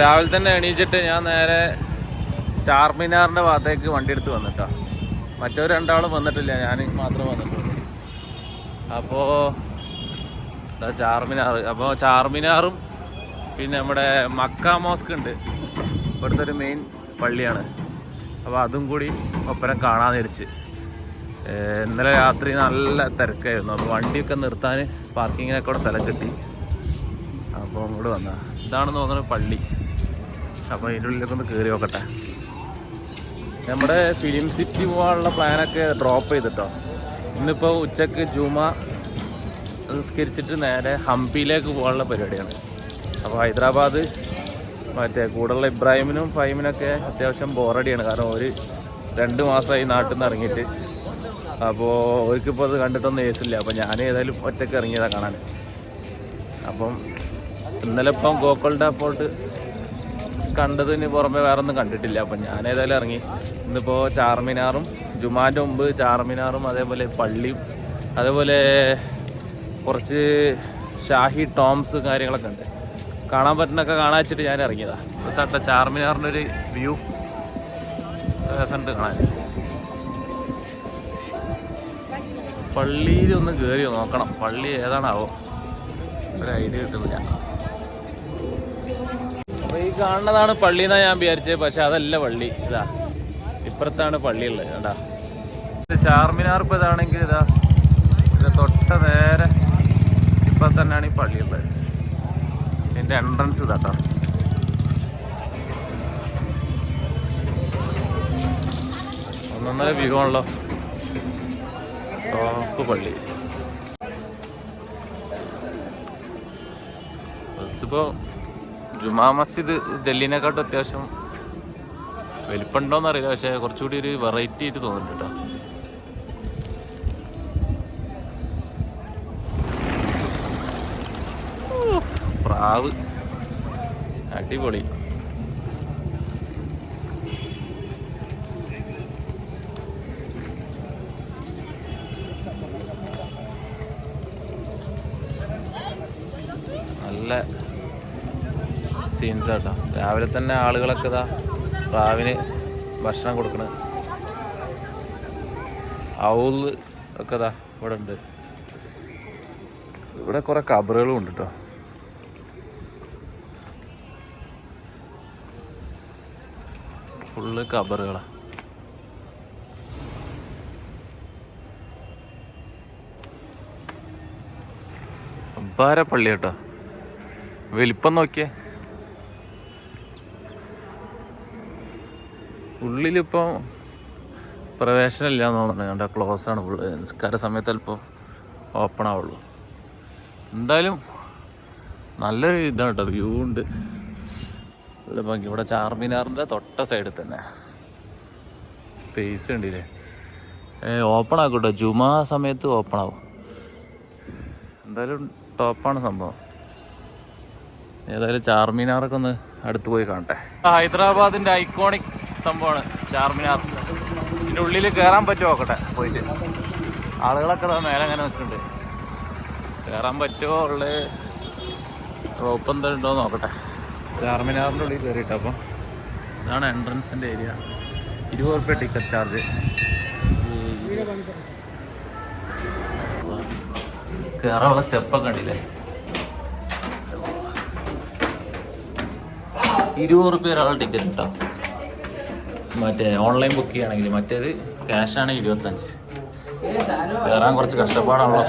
രാവിലെ തന്നെ എണീച്ചിട്ട് ഞാൻ നേരെ ചാർമിനാറിന്റെ ഭാഗത്തേക്ക് വണ്ടി എടുത്ത് വന്നിട്ടാ. മറ്റോ രണ്ടാളും വന്നിട്ടില്ല ഞാൻ മാത്രം വന്നിട്ടുള്ളൂ. അപ്പോൾ ചാർമിനാർ അപ്പോൾ ചാർമിനാറും പിന്നെ നമ്മുടെ മക്ക മോസ്ക് ഉണ്ട്. ഇവിടുത്തെ ഒരു മെയിൻ പള്ളിയാണ്. അപ്പോൾ അതും കൂടി ഒപ്പരം കാണാൻ ഇന്നലെ രാത്രി നല്ല തിരക്കായിരുന്നു. അപ്പോൾ വണ്ടിയൊക്കെ നിർത്താൻ പാർക്കിങ്ങിനൊക്കെ കൂടെ സ്ഥലം കിട്ടി. അപ്പോൾ അങ്ങോട്ട് വന്ന. ഇതാണെന്ന് തോന്നുന്നത് പള്ളി. അപ്പോൾ അതിന്റെ ഉള്ളിലൊക്കെ ഒന്ന് കയറി നോക്കട്ടെ. നമ്മുടെ ഫിലിം സിറ്റി പോകാനുള്ള പ്ലാനൊക്കെ ഡ്രോപ്പ് ചെയ്തിട്ടോ. ഇന്നിപ്പോൾ ഉച്ചയ്ക്ക് ജുമ നിസ്കരിച്ചിട്ട് നേരെ ഹംപിയിലേക്ക് പോകാനുള്ള പരിപാടിയാണ്. അപ്പോൾ ഹൈദരാബാദ് മറ്റേ കൂടുതലുള്ള ഇബ്രാഹിമിനും ഫൈമിനൊക്കെ അത്യാവശ്യം ബോറടിയാണ്. കാരണം ഒരു രണ്ട് മാസമായി നാട്ടിൽ നിന്ന് ഇറങ്ങിയിട്ട്. അപ്പോൾ അവർക്കിപ്പോൾ അത് കണ്ടിട്ടൊന്നും ഏസില്ല. അപ്പോൾ ഞാൻ ഏതായാലും ഒറ്റയ്ക്ക് ഇറങ്ങിയതാണ് കാണാൻ. അപ്പം ഇന്നലെ ഇപ്പം ഗോക്കുളുടെ ഫോർട്ട് കണ്ടതിന് പുറമെ വേറെ ഒന്നും കണ്ടിട്ടില്ല. അപ്പം ഞാൻ ഏതായാലും ഇറങ്ങി. ഇന്നിപ്പോൾ ചാർമിനാറും ജുമാന്റെ മുമ്പ് ചാർമിനാറും അതേപോലെ പള്ളിയും അതേപോലെ കുറച്ച് ഷാഹി ടോംസ് കാര്യങ്ങളൊക്കെ ഉണ്ട്. കാണാൻ പറ്റുന്നൊക്കെ കാണാൻ വെച്ചിട്ട് ഞാൻ ഇറങ്ങിയതാണ് തട്ട ചാർമിനാറിന്റെ ഒരു വ്യൂ രസമുണ്ട് കാണാൻ. പള്ളിയിൽ ഒന്ന് കയറി നോക്കണം. പള്ളി ഏതാണാവോ? ഒരു ഐഡിയ കിട്ടുന്നില്ല. കാണുന്നതാണ് പള്ളി എന്നാ ഞാൻ വിചാരിച്ചത് പക്ഷെ അതല്ല പള്ളി. ഇതാ ഇപ്പുറത്താണ് പള്ളി ഉള്ളത് കണ്ടാ? ചാർമിനാർ ഇപ്പൊ ഇതാണെങ്കിൽ ഇതാ ഇത് തൊട്ട നേരെ ഇപ്പൊ തന്നെയാണ് ഈ പള്ളി ഉള്ളത്. ഇതിന്റെ എൻട്രൻസ് ഇതാട്ടോ ഒന്നൊന്നര വ്യൂ ആണല്ലോ. ടോപ്പ് പള്ളി. ഇതിപ്പോ ജുമാ മസ്ജിദ് ഡൽഹിനെക്കാട്ടും അത്യാവശ്യം വലിപ്പുണ്ടോന്ന് അറിയില്ല പക്ഷെ കുറച്ചുകൂടി ഒരു വെറൈറ്റി ആയിട്ട് തോന്നുന്നുണ്ട് കേട്ടോ പ്രാവ്. അടിപൊളി. നല്ല സീൻസ് കേട്ടോ രാവിലെ തന്നെ ആളുകളൊക്കെ ഇതാ പ്രാവിന് ഭക്ഷണം കൊടുക്കണ്. ഔൾ ഒക്കെ ഇതാ ഇവിടെ ഉണ്ട്. ഇവിടെ കുറെ കബറുകളും ഉണ്ട് കേട്ടോ ഫുള്ള് കബറുകളാ. അബ്ബാര പള്ളി കേട്ടോ. വലിപ്പം നോക്കിയേ. ഉള്ളിലിപ്പോൾ പ്രവേശനമില്ല എന്ന് തോന്നുന്നു. കണ്ട ക്ലോസ് ആണ് ഫുള്ള് നിസ്കാര സമയത്ത് അല്പം ഓപ്പൺ ആവുള്ളൂ. എന്തായാലും നല്ലൊരു ഇതാണ് കേട്ടോ. വ്യൂ ഉണ്ട്. നല്ല ഇവിടെ ചാർമിനാറിന്റെ തൊട്ട സൈഡിൽ തന്നെ. സ്പേസ് ഉണ്ടില്ലേ? ഓപ്പൺ ആക്കും കേട്ടോ ജുമാ സമയത്ത് ഓപ്പൺ ആവും. എന്തായാലും ടോപ്പാണ് സംഭവം. ഏതായാലും ചാർമിനാറൊക്കെ ഒന്ന് അടുത്ത് പോയി കാണട്ടെ. ഹൈദരാബാദിന്റെ ഐക്കോണിക് സംഭവമാണ് ചാർമിനാർ. ഇതിന്റെ ഉള്ളിൽ കയറാൻ പറ്റുമോ? നോക്കട്ടെ പോയിട്ട്. ആളുകളൊക്കെ മേലെ അങ്ങനെ നിൽക്കുന്നുണ്ട്. കയറാൻ പറ്റുമോ? ഉള്ള റോപ്പ് എന്തെങ്കിലും ഉണ്ടോ നോക്കട്ടെ. ചാർമിനാറിന്റെ ഉള്ളിൽ കയറിയിട്ട് അപ്പം. ഇതാണ് എൻട്രൻസിന്റെ ഏരിയ ഇരുപത് റുപ്യ ടിക്കറ്റ് ചാർജ് കയറാനുള്ള സ്റ്റെപ്പൊക്കെ ഉണ്ടല്ലേ ഇരുപത് റുപ്യ ഒരാൾ ടിക്കറ്റ് കേട്ടോ മറ്റേ ഓൺലൈൻ ബുക്ക് ചെയ്യുകയാണെങ്കിൽ മറ്റേത് ആണ് ഇരുപത്തഞ്ച്. കയറാൻ കുറച്ച് കഷ്ടപ്പാടാണല്ലോ.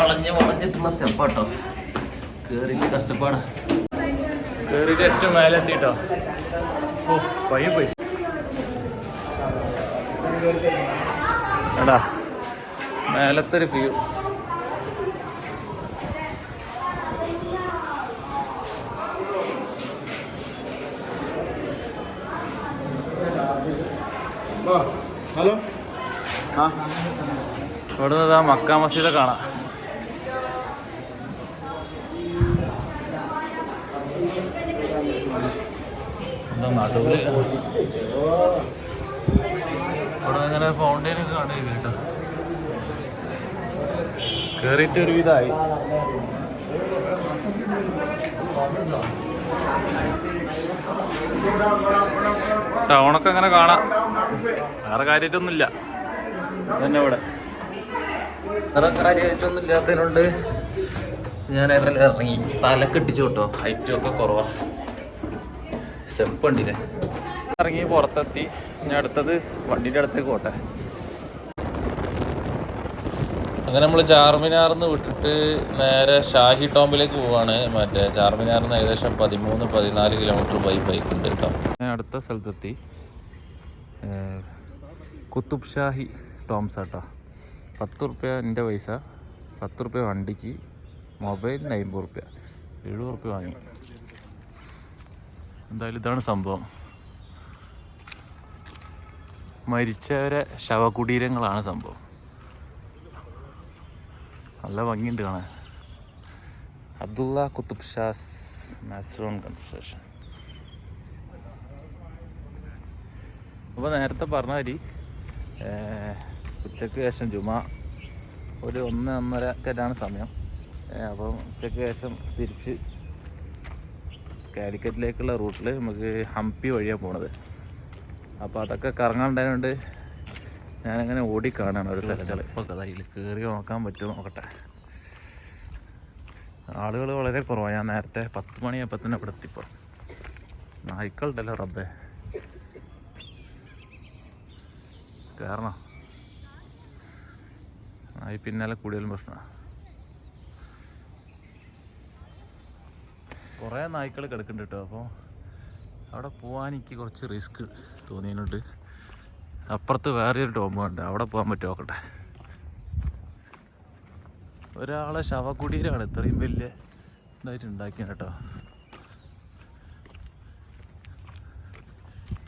വളഞ്ഞ് വളഞ്ഞിട്ടുള്ള സ്റ്റെപ്പ് കേട്ടോ കയറിയിട്ട് കഷ്ടപ്പാട്. കയറിയിട്ട് ഏറ്റവും മേലെ എത്തിട്ടോ ഓ പയ്യ പോയി. എടാ മേലത്തെ ഒരു വ്യൂ ഹലോ? ആ. ഇവിടെ നിന്ന് മക്ക മസീദ് കാണാം. നടുവിൽ ഇവിടെ ഇങ്ങനെ ഫൗണ്ടൈൻ ഒക്കെ കാണുക കേട്ടോ. കയറിയിട്ട് ഒരു വിധമായി ടൗണൊക്കെ അങ്ങനെ കാണാം. വേറെ കാര്യമായിട്ടൊന്നുമില്ല തന്നെ ഇവിടെ. വേറെ കാര്യമായിട്ടൊന്നും ഇല്ലാത്തതിനുണ്ട് ഞാൻ ഏതായാലും ഇറങ്ങി. തലക്കെട്ടിച്ചു കേട്ടോ. ഹൈറ്റും ഒക്കെ കുറവാ. സ്റ്റെപ്പ് ഉണ്ടില്ലേ ഇറങ്ങി പുറത്തെത്തി. ഞാൻ അടുത്തത് വണ്ടിന്റെ അടുത്തേക്ക് പോട്ടെ. അങ്ങനെ നമ്മൾ ചാർമിനാർന്ന് വിട്ടിട്ട് നേരെ ഷാഹി ടോംബിലേക്ക് പോവാണ്. മറ്റേ ചാർമിനാറിൽ നിന്ന് ഏകദേശം പതിമൂന്ന് പതിനാല് കിലോമീറ്റർ ബൈ ബൈക്ക് ഉണ്ട് കേട്ടോ അടുത്ത സ്ഥലത്തെത്തി. കുത്തുബ് ഷാഹി ടോംസ് കേട്ടോ പത്ത് റുപ്യ എന്റെ പൈസ പത്ത് റുപ്യ വണ്ടിക്ക് മൊബൈലിന് അമ്പത് റുപ്യ എഴുപത് റുപ്യ വാങ്ങി. എന്തായാലും ഇതാണ് സംഭവം. മരിച്ചവരെ ശവകുടീരങ്ങളാണ് സംഭവം. നല്ല ഭംഗിയുണ്ട് കാണാൻ. അബ്ദുള്ള കുത്തുബ് ഷാസ് മാസ്ട്രോൺ കൺസ്ട്രക്ഷൻ അപ്പോൾ നേരത്തെ പറഞ്ഞ മാതിരി ഉച്ചയ്ക്ക് ശേഷം ജുമ ഒരു ഒന്ന് ഒന്നരക്കാണ് സമയം. അപ്പം ഉച്ചയ്ക്ക് ശേഷം തിരിച്ച് കാലിക്കറ്റിലേക്കുള്ള റൂട്ടിൽ നമുക്ക് ഹംപി വഴിയാണ് പോണത്. അപ്പോൾ അതൊക്കെ കറങ്ങാണ്ടായതുകൊണ്ട് ഞാനങ്ങനെ ഓടി കാണാണ് ഒരു സ്ഥലങ്ങൾ കഥയിൽ കയറി നോക്കാൻ പറ്റുമോ നോക്കട്ടെ. ആളുകൾ വളരെ കുറവാണ് ഞാൻ നേരത്തെ പത്ത് മണിയപ്പോൾ തന്നെ ഇവിടെ എത്തിപ്പോൾ നായ്ക്കളുണ്ടല്ലോ റബ്ബേ. കയറണോ നായി പിന്നാലെ കൂടുതലും പ്രശ്നമാണ് കുറേ നായ്ക്കൾ കിടക്കുന്നുണ്ട് കേട്ടോ. അപ്പോൾ അവിടെ പോകാൻ എനിക്ക് കുറച്ച് റിസ്ക് തോന്നിയിട്ടുണ്ട്. അപ്പുറത്ത് വേറെ ഒരു ടോമ്പ് ഉണ്ട്. അവിടെ പോകാൻ പറ്റുമോ നോക്കട്ടെ. ഒരാളെ ശവക്കുടീരാണ് ഇത്രയും വലിയ ഇതായിട്ട് ഉണ്ടാക്കിയത് കേട്ടോ.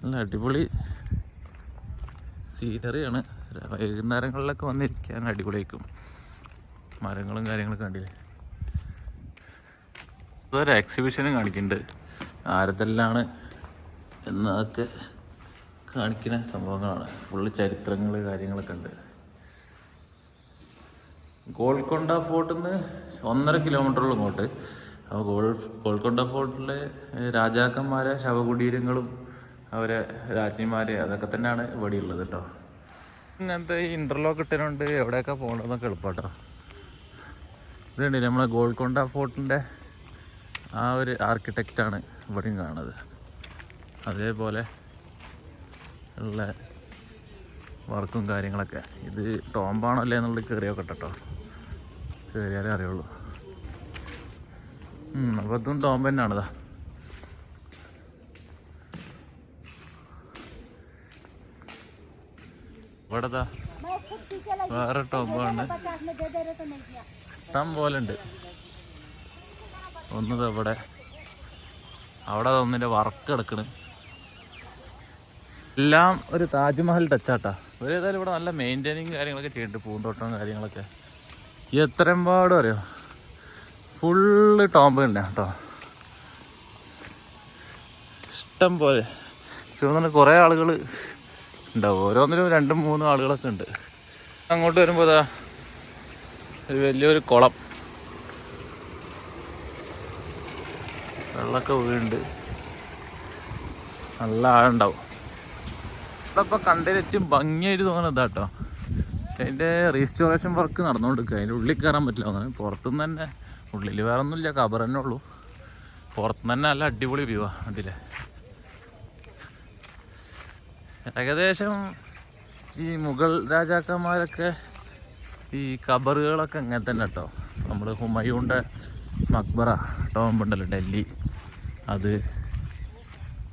നല്ല അടിപൊളി സീനറിയാണ്. വൈകുന്നേരങ്ങളിലൊക്കെ വന്നിരിക്കാൻ അടിപൊളിയായിരിക്കും. മരങ്ങളും കാര്യങ്ങളൊക്കെ കണ്ടില്ലേ. അതൊരു എക്സിബിഷനും കാണിക്കുന്നുണ്ട്. ആരതെല്ലാണ് എന്നതൊക്കെ കാണിക്കുന്ന സംഭവങ്ങളാണ്. ഫുള്ള് ചരിത്രങ്ങൾ കാര്യങ്ങളൊക്കെ ഉണ്ട്. ഗോൾക്കൊണ്ട ഫോർട്ടിൽ നിന്ന് ഒന്നര കിലോമീറ്ററോളം ഇങ്ങോട്ട്. അപ്പോൾ ഗോൾ ഗോൾക്കൊണ്ട ഫോർട്ടിലെ രാജാക്കന്മാരെ ശവകുടീരങ്ങളും അവരെ രാജ്ഞിമാരെ അതൊക്കെ തന്നെയാണ് ഇവിടെ ഉള്ളത് കേട്ടോ ഇങ്ങനത്തെ ഈ ഇന്റർലോക്ക് ഇട്ടതുകൊണ്ട് എവിടെയൊക്കെ പോകണമെന്നൊക്കെ എളുപ്പട്ടോ. ഇതുണ്ട് നമ്മളെ ഗോൾക്കൊണ്ട ഫോർട്ടിന്റെ ആ ഒരു ആർക്കിടെക്റ്റാണ് ഇവിടെയും കാണുന്നത്. അതേപോലെ ഉള്ള വർക്കും കാര്യങ്ങളൊക്കെ. ഇത് ടോംബാണോ അല്ലേ എന്നുള്ളത് കയറിയൊക്കെ കേട്ടോ കയറിയാലേ അറിയുള്ളൂ. അപ്പോൾ ഇതും ടോമ്പ് തന്നെയാണിതാ ഇവിടെതാ വേറെ ടോംബാണ് ഇഷ്ടം പോലെ ഉണ്ട്. ഒന്നത് ഇവിടെ. അവിടെ ഒന്നിന്റെ വർക്ക് കിടക്കണ്. എല്ലാം ഒരു താജ്മഹൽ ടച്ചാട്ടാ ഒരു ഏതായാലും ഇവിടെ നല്ല മെയിന്റെയിനിങ് കാര്യങ്ങളൊക്കെ ചെയ്യുന്നുണ്ട് പൂന്തോട്ടം കാര്യങ്ങളൊക്കെ. എത്രയും പാടും അറിയോ? ഫുള്ള് ടോമ്പ് തന്നെയാണ് കേട്ടോ. ഇഷ്ടം പോലെ. തോന്നുന്നു കുറേ ആളുകൾ ഉണ്ടാവും. ഓരോന്നിനും രണ്ടും മൂന്നും ആളുകളൊക്കെ ഉണ്ട്. അങ്ങോട്ട് വരുമ്പോൾ ഇതാ ഒരു വലിയൊരു കുളം. വെള്ളമൊക്കെ വീണ്ട് നല്ല ആഴുണ്ടാവും ഇപ്പോൾ കണ്ടതിൽ ഏറ്റവും ഭംഗിയായിട്ട് തോന്നുന്നത് ഇതാട്ടോ. പക്ഷെ അതിന്റെ റീസ്റ്റോറേഷൻ വർക്ക് നടന്നുകൊണ്ടിരിക്കുക അതിന്റെ ഉള്ളിൽ കയറാൻ പറ്റില്ല തോന്നുന്നു. പുറത്തുനിന്ന് തന്നെ ഉള്ളിൽ വേറെ ഒന്നുമില്ല കബർ തന്നെ ഉള്ളൂ. പുറത്തുനിന്ന് തന്നെ നല്ല അടിപൊളി വ്യൂ അതിലെ കണ്ടില്ലേ? ഏകദേശം ഈ മുഗൾ രാജാക്കന്മാരൊക്കെ ഈ കബറുകളൊക്കെ അങ്ങനെ തന്നെ കേട്ടോ. നമ്മൾ ഹുമയൂണിന്റെ മക്ബറ ടോംബ് ഉണ്ടല്ലോ ഡൽഹി. അത്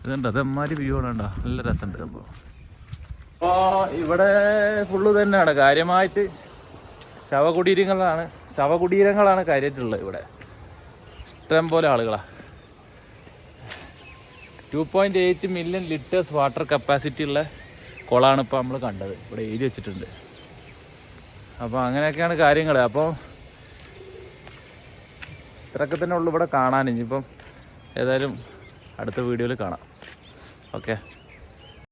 ഇതുണ്ട്. അതെമാതിരി വ്യൂ ആണ് കേട്ടോ നല്ല രസമുണ്ട് അപ്പോൾ അപ്പോൾ ഇവിടെ ഫുള്ള് തന്നെയാണ്. കാര്യമായിട്ട് ശവകുടീരങ്ങളാണ്. ശവകുടീരങ്ങളാണ് കാര്യമായിട്ടുള്ളത് ഇവിടെ. ഇഷ്ടം പോലെ ആളുകളാണ് two point eight million litres water capacity ഉള്ള കുളമാണ് ഇപ്പോൾ നമ്മൾ കണ്ടത്. ഇവിടെ എഴുതി വെച്ചിട്ടുണ്ട്. അപ്പോൾ അങ്ങനെയൊക്കെയാണ് കാര്യങ്ങൾ അപ്പോൾ ഇത്രയൊക്കെ തന്നെ ഉള്ളു ഇവിടെ കാണാൻ. ഇനിയിപ്പം ഏതായാലും അടുത്ത വീഡിയോയിൽ കാണാം. ഓക്കെ.